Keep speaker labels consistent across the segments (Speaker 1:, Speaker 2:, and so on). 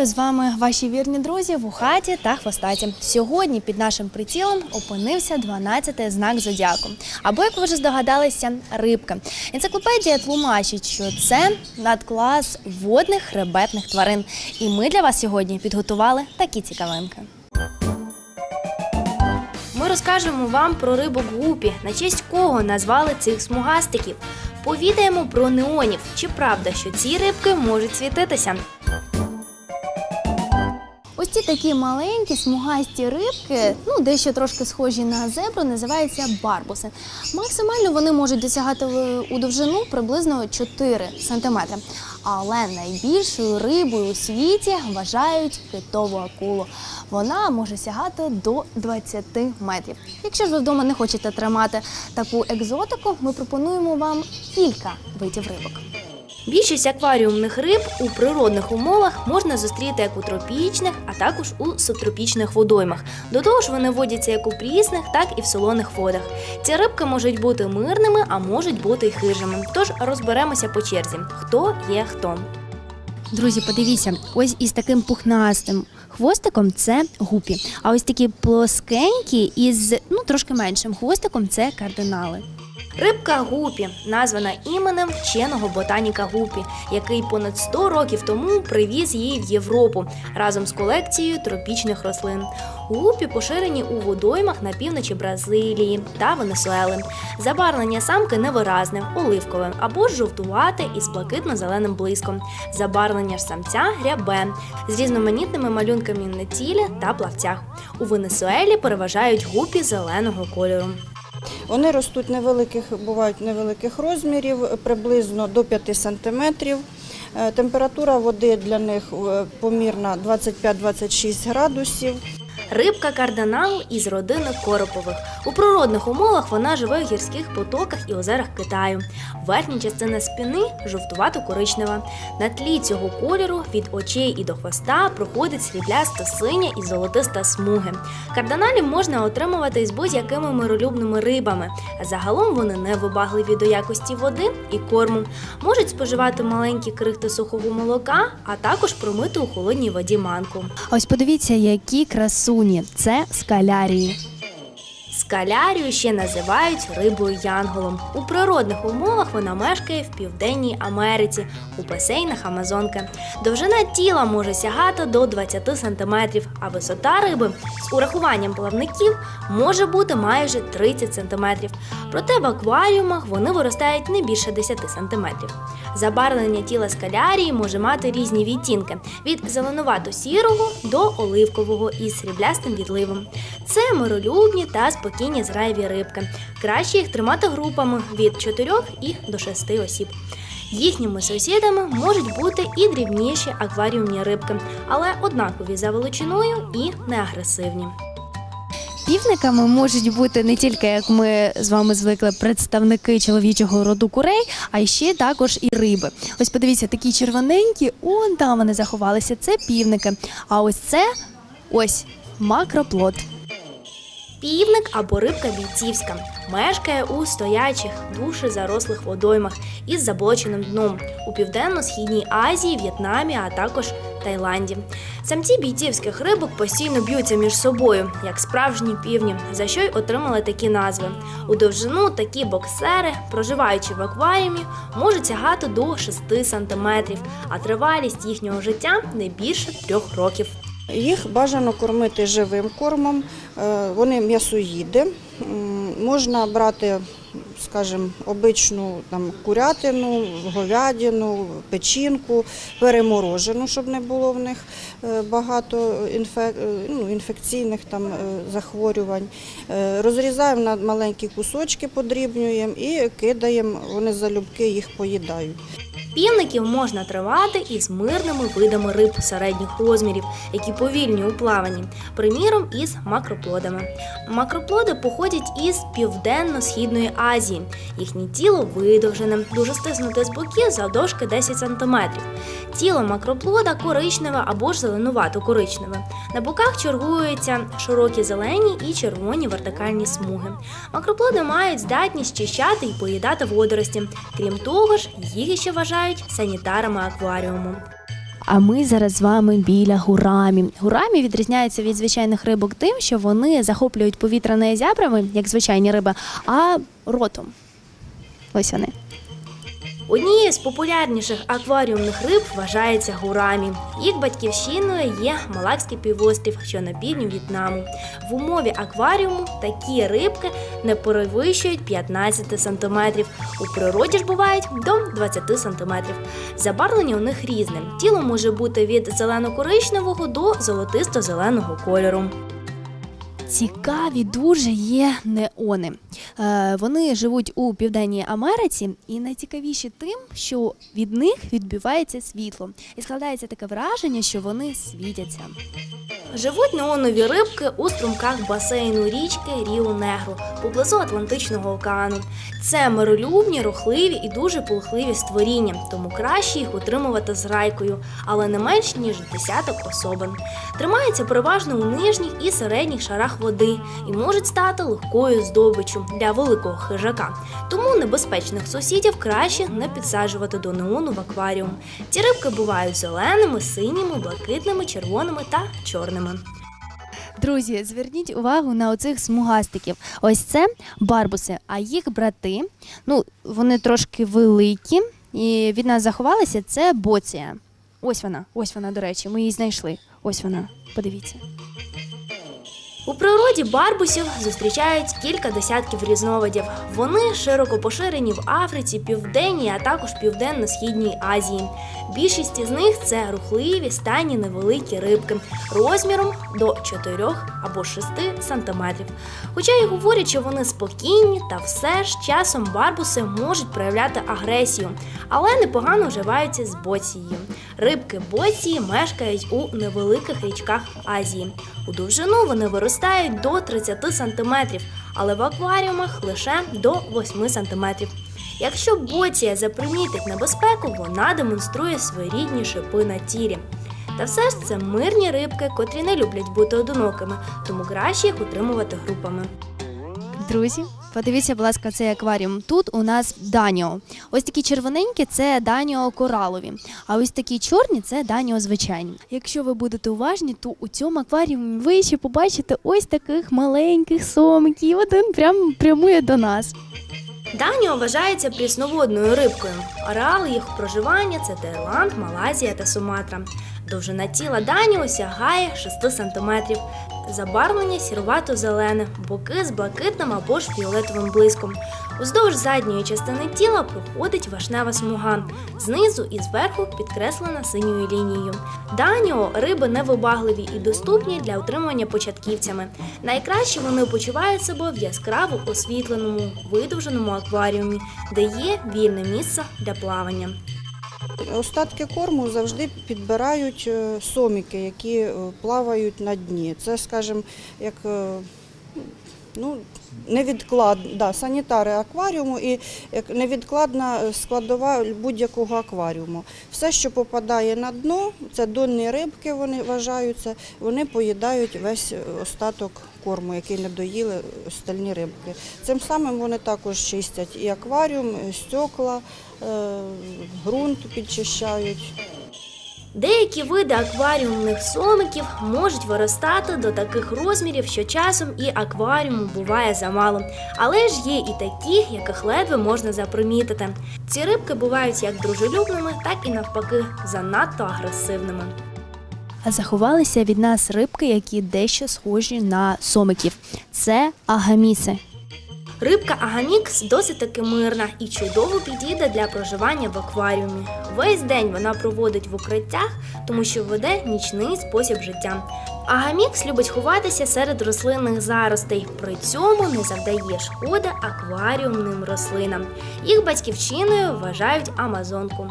Speaker 1: Вітаю з вами ваші вірні друзі в хаті та хвостаті. Сьогодні під нашим прицілом опинився 12-й знак зодіаку. Або, як ви вже здогадалися, рибка. Енциклопедія тлумачить, що це надклас водних хребетних тварин. І ми для вас сьогодні підготували такі цікавинки. Ми розкажемо вам про рибок гупі, на честь кого назвали цих смугастиків. Повідаємо про неонів. Чи правда, що ці рибки можуть світитися? Ось ці такі маленькі смугасті рибки, ну дещо трошки схожі на зебру, називаються барбуси. Максимально вони можуть досягати у довжину приблизно 4 см. Але найбільшою рибою у світі вважають китову акулу. Вона може сягати до 20 метрів. Якщо ж ви вдома не хочете тримати таку екзотику, ми пропонуємо вам кілька видів рибок. Більшість акваріумних риб у природних умовах можна зустріти як у тропічних, а також у субтропічних водоймах. До того ж, вони водяться як у прісних, так і в солоних водах. Ці рибки можуть бути мирними, а можуть бути й хижими. Тож розберемося по черзі, хто є хто. Друзі, подивіться, ось із таким пухнастим хвостиком це гупі. А ось такі плоскенькі із ну трошки меншим хвостиком це кардинали. Рибка гупі названа іменем вченого ботаніка Гупі, який понад 100 років тому привіз її в Європу разом з колекцією тропічних рослин. Гупі поширені у водоймах на півночі Бразилії та Венесуели. Забарвлення самки невиразне, оливкове або жовтувате із блакитно-зеленим блиском. Забарвлення ж самця рябе з різноманітними малюнками на тілі та плавцях. У Венесуелі переважають гупі зеленого кольору.
Speaker 2: Вони ростуть невеликих, бувають невеликих розмірів, приблизно до 5 сантиметрів. Е, Температура води для них е, помірна 25-26 градусів.
Speaker 1: Рибка кардинал із родини коропових. У природних умовах вона живе в гірських потоках і озерах Китаю. Верхня частина спини жовтувато-коричнева. На тлі цього кольору від очей і до хвоста проходить срібляста синя і золотиста смуги. Кардиналів можна отримувати із будь-якими миролюбними рибами. Загалом вони не вибагливі до якості води і корму. Можуть споживати маленькі крихти сухого молока, а також промити у холодній воді манку. Ось подивіться, які красуні. Це скалярії. Скалярію ще називають рибою янголом. У природних умовах вона мешкає в Південній Америці, у басейнах Амазонки. Довжина тіла може сягати до 20 см, а висота риби з урахуванням плавників може бути майже 30 см. Проте в акваріумах вони виростають не більше 10 см. Забарвлення тіла скалярії може мати різні відтінки від зеленувато-сірого до оливкового із сріблястим відливом. Це миролюбні та спокійні зграєві рибки. Краще їх тримати групами від 4 і до 6 осіб. Їхніми сусідами можуть бути і дрібніші акваріумні рибки, але однакові за величиною і неагресивні. Півниками можуть бути не тільки, як ми з вами звикли, представники чоловічого роду курей, а ще також і риби. Ось подивіться, такі червоненькі, он там вони заховалися. Це півники. А ось це ось макроплод. Півник або рибка бійцівська мешкає у стоячих, дуже зарослих водоймах із заблоченим дном у південно-східній Азії, В'єтнамі, а також Таїланді. Самці бійцівських рибок постійно б'ються між собою, як справжні півні, за що й отримали такі назви. У довжину такі боксери, проживаючи в акваріумі, можуть сягати до 6 сантиметрів, а тривалість їхнього життя не більше трьох років.
Speaker 2: Їх бажано кормити живим кормом, е, вони м'ясоїди. Можна брати, скажімо, обичну там, курятину, говядину, печінку, переморожену, щоб не було в них е, багато інфек... е, ну, інфекційних там, е, захворювань. Розрізаємо на маленькі кусочки, подрібнюємо і кидаємо, вони залюбки їх поїдають.
Speaker 1: Півників можна тривати із мирними видами риб середніх розмірів, які повільні у плаванні, приміром із макроплодами. Макроплоди походять із південно-східної Азії. Їхнє тіло видовжене, дуже стиснуте з боків завдовжки 10 см. Тіло макроплода коричневе або ж зеленувато-коричневе. На боках чергуються широкі зелені і червоні вертикальні смуги. Макроплоди мають здатність чищати і поїдати водорості. Крім того ж, їх ще вважають санітарами акваріуму. А ми зараз з вами біля гурамі. Гурамі відрізняються від звичайних рибок тим, що вони захоплюють повітря не зябрами, як звичайні риби, а ротом. Ось вони. Однією з популярніших акваріумних риб вважається гурамі. Їх батьківщиною є Малакський півострів, що на півдні В'єтнаму. В умові акваріуму такі рибки не перевищують 15 см. У природі ж бувають до 20 см. Забарвлення у них різне. Тіло може бути від зелено-коричневого до золотисто-зеленого кольору. Цікаві дуже є неони. Е, вони живуть у Південній Америці, і найцікавіші тим, що від них відбивається світло, і складається таке враження, що вони світяться. Живуть неонові рибки у струмках басейну річки Ріо Негро поблизу Атлантичного океану. Це миролюбні, рухливі і дуже полохливі створіння, тому краще їх утримувати з райкою, але не менш ніж десяток особин. Тримаються переважно у нижніх і середніх шарах води і можуть стати легкою здобиччю для великого хижака. Тому небезпечних сусідів краще не підсаджувати до неону в акваріум. Ці рибки бувають зеленими, синіми, блакитними, червоними та чорними. Друзі, зверніть увагу на оцих смугастиків. Ось це барбуси, а їх брати, ну вони трошки великі, і від нас заховалися. Це боція. Ось вона, ось вона, до речі, ми її знайшли. Ось вона. Подивіться. У природі барбусів зустрічають кілька десятків різновидів. Вони широко поширені в Африці, Південній, а також Південно-Східній Азії. Більшість із них це рухливі, стані невеликі рибки розміром до 4 або 6 сантиметрів. Хоча й говорять, що вони спокійні, та все ж часом барбуси можуть проявляти агресію, але непогано вживаються з боцією. Рибки боції мешкають у невеликих річках Азії. У довжину вони виростають до 30 сантиметрів, але в акваріумах лише до 8 сантиметрів. Якщо боція запримітить небезпеку, вона демонструє своєрідні шипи на тілі. Та все ж це мирні рибки, котрі не люблять бути одинокими, тому краще їх утримувати групами. Друзі, подивіться, будь ласка, цей акваріум. Тут у нас даніо. Ось такі червоненькі це даніо коралові. А ось такі чорні це даніо звичайні. Якщо ви будете уважні, то у цьому акваріумі ви ще побачите ось таких маленьких сомиків. Один прям прямує до нас. Даніо вважається прісноводною рибкою. Ареали їх проживання це Таїланд, Малайзія та Суматра. Довжина тіла Даніо сягає 6 см. Забарвлення сірувато-зелене, боки з блакитним або ж фіолетовим блиском. Уздовж задньої частини тіла проходить вишнева смуга, знизу і зверху підкреслена синьою лінією. Даніо риби невибагливі і доступні для утримування початківцями. Найкраще вони почувають себе в яскраво освітленому, видовженому акваріумі, де є вільне місце для плавання.
Speaker 2: Остатки корму завжди підбирають е, соміки, які е, плавають на дні. Це, скажімо, як е, ну, невідклад, да, санітари акваріуму і невідкладна складова будь-якого акваріуму. Все, що попадає на дно, це донні рибки, вони вважаються, вони поїдають весь остаток корму, який не доїли остальні рибки. Цим самим вони також чистять і акваріум, і стекла, е, ґрунт підчищають.
Speaker 1: Деякі види акваріумних сомиків можуть виростати до таких розмірів, що часом і акваріуму буває замало. Але ж є і такі, яких ледве можна запримітити. Ці рибки бувають як дружелюбними, так і навпаки занадто агресивними. А заховалися від нас рибки, які дещо схожі на сомиків. Це агаміси. Рибка агамікс досить таки мирна і чудово підійде для проживання в акваріумі. Весь день вона проводить в укриттях, тому що веде нічний спосіб життя. Агамікс любить ховатися серед рослинних заростей, при цьому не завдає шкоди акваріумним рослинам. Їх батьківщиною вважають амазонку.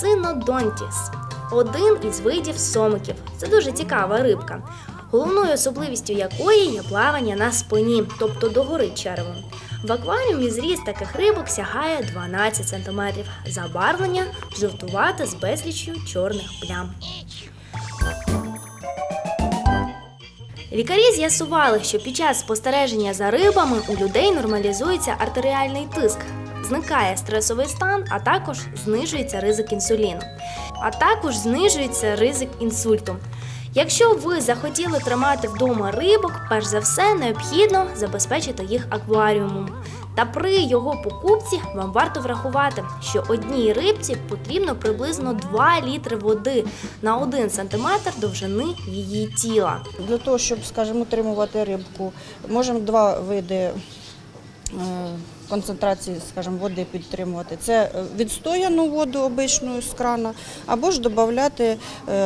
Speaker 1: Синодонтіс один із видів сомиків. Це дуже цікава рибка головною особливістю якої є плавання на спині, тобто догори черевом. В акваріумі зріст таких рибок сягає 12 см, забарвлення жовтувате з безліччю чорних плям. Лікарі з'ясували, що під час спостереження за рибами у людей нормалізується артеріальний тиск. зникає стресовий стан, а також знижується ризик інсуліну, а також знижується ризик інсульту. Якщо ви захотіли тримати вдома рибок, перш за все необхідно забезпечити їх акваріумом. Та при його покупці вам варто врахувати, що одній рибці потрібно приблизно 2 літри води на 1 см довжини її тіла.
Speaker 2: Для того, щоб, скажімо, утримувати рибку, можемо два види концентрації, скажімо, води підтримувати. Це е, відстояну воду обичну з крана, або ж додати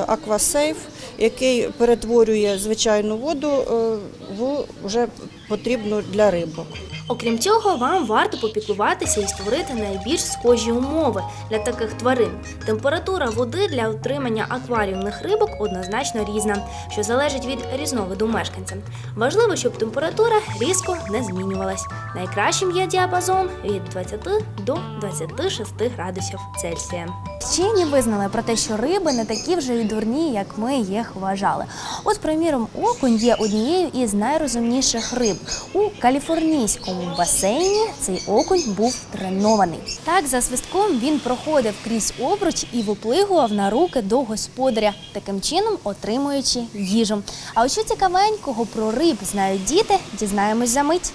Speaker 2: аквасейф, який перетворює звичайну воду е, в вже потрібну для рибок.
Speaker 1: Окрім цього, вам варто попіклуватися і створити найбільш схожі умови для таких тварин. Температура води для утримання акваріумних рибок однозначно різна, що залежить від різновиду мешканця. Важливо, щоб температура різко не змінювалась. Найкращим є діапазон від 20 до 26 градусів Цельсія.
Speaker 3: Вчені визнали про те, що риби не такі вже й дурні, як ми їх вважали. От, приміром, окунь є однією із найрозумніших риб. У каліфорнійському басейні цей окунь був тренований. Так, за свистком він проходив крізь обруч і виплигував на руки до господаря, таким чином отримуючи їжу. А от що цікавенького про риб знають діти, дізнаємось за мить.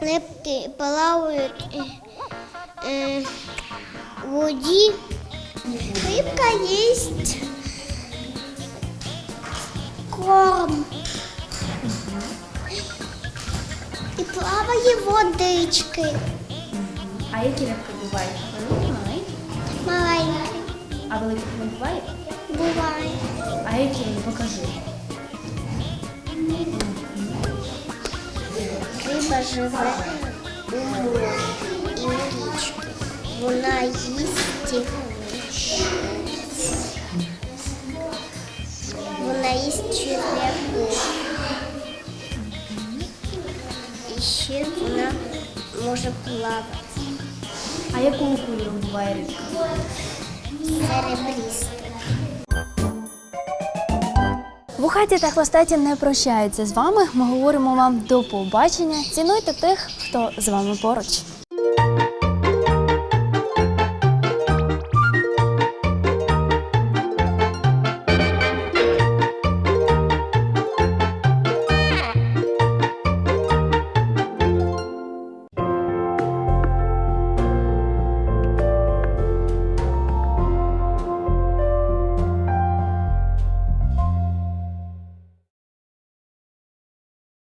Speaker 4: Рибки плавають е, е, в воді. Рибка їсть корм. І плаває водички.
Speaker 3: А які рибки бувають? Великі, маленькі?
Speaker 4: Маленькі.
Speaker 3: А великі не буває?
Speaker 4: Буває.
Speaker 3: А які? Покажи.
Speaker 4: Риба живе у морі і в річці. Вона їсть. Вона їсть черв'яку. Може плавати.
Speaker 3: А якого кольору буває рибка?
Speaker 4: Серебріста.
Speaker 3: Вухаті та хвостаті не прощаються з вами. Ми говоримо вам до побачення. Цінуйте тих, хто з вами поруч.